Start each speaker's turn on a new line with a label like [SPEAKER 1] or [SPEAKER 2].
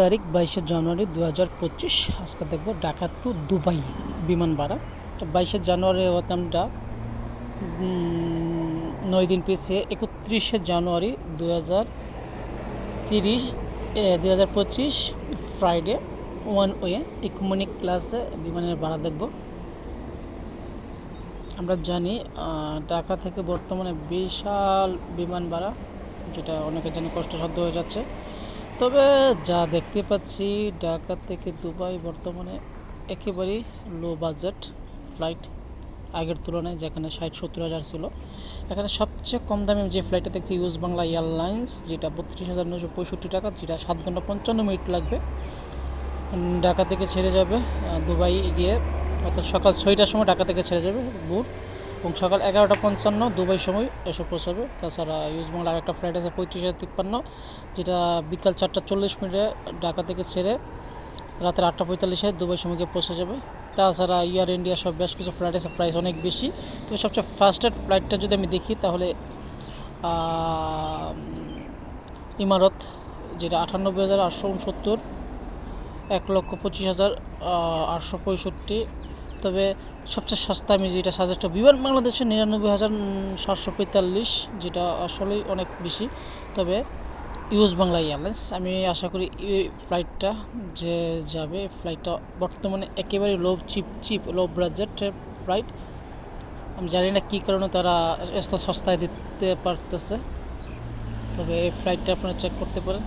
[SPEAKER 1] তারিখ বাইশে জানুয়ারি দু হাজার পঁচিশ। আজকে দেখব ঢাকা টু দুবাই বিমান ভাড়া। তো বাইশে জানুয়ারি হতে আমরা নয় দিন পিছিয়ে একত্রিশে জানুয়ারি দু হাজার তিরিশ দু হাজার পঁচিশ ফ্রাইডে ওয়ান ওয়ে ইকোনমিক ক্লাসে বিমানের ভাড়া দেখব। আমরা জানি ঢাকা থেকে বর্তমানে বিশাল বিমান ভাড়া, যেটা অনেকের জন্য কষ্টসাধ্য হয়ে যাচ্ছে। তবে যা দেখতে পাচ্ছি, ঢাকা থেকে দুবাই বর্তমানে একেবারেই লো বাজেট ফ্লাইট আগের তুলনায়, যেখানে ষাট সত্তর হাজার ছিল। এখানে সবচেয়ে কম দামে যে ফ্লাইটটা দেখছি ইউজ বাংলা এয়ারলাইন্স যেটা বত্রিশ হাজার নশো পঁয়ষট্টি টাকা, যেটা সাত ঘণ্টা পঞ্চান্ন মিনিট লাগবে। ঢাকা থেকে ছেড়ে যাবে দুবাই গিয়ে, অর্থাৎ সকাল ছয়টার সময় ঢাকা থেকে ছেড়ে যাবে, ভোর এবং সকাল এগারোটা পঞ্চান্ন, দুবাই সময় এসে পৌঁছাবে। তাছাড়া ইউজ বাংলা আরেকটা ফ্লাইট আছে পঁয়ত্রিশ হাজার তিপ্পান্ন, যেটা বিকাল চারটা চল্লিশ মিনিটে ঢাকা থেকে ছেড়ে রাতের আটটা পঁয়তাল্লিশে দুবাই সময় গিয়ে পৌঁছে যাবে। তাছাড়া ইয়ার ইন্ডিয়া সব বেশ কিছু ফ্লাইট আছে প্রাইস অনেক বেশি। তবে সবচেয়ে ফাস্টেস্ট ফ্লাইটটা যদি আমি দেখি, তাহলে ইমারত, যেটা আটানব্বই হাজার আটশো উনসত্তর, এক লক্ষ পঁচিশ হাজার আটশো পঁয়ষট্টি তবে সবচেয়ে সস্তা আমি যেটা সাজেস্ট বিমান বাংলাদেশে নিরানব্বই হাজার সাতশো পঁয়তাল্লিশ, যেটা আসলেই অনেক বেশি। তবে ইউজ বাংলা এয়ারলাইন্স, আমি আশা করি এই ফ্লাইটটা যে যাবে ফ্লাইটটা বর্তমানে একেবারে লো চিপ চিপ লো বাজেটের ফ্লাইট আমি জানি না কী কারণে তারা এত সস্তায় দিতে পারতেছে। তবে এই ফ্লাইটটা আপনারা চেক করতে পারেন।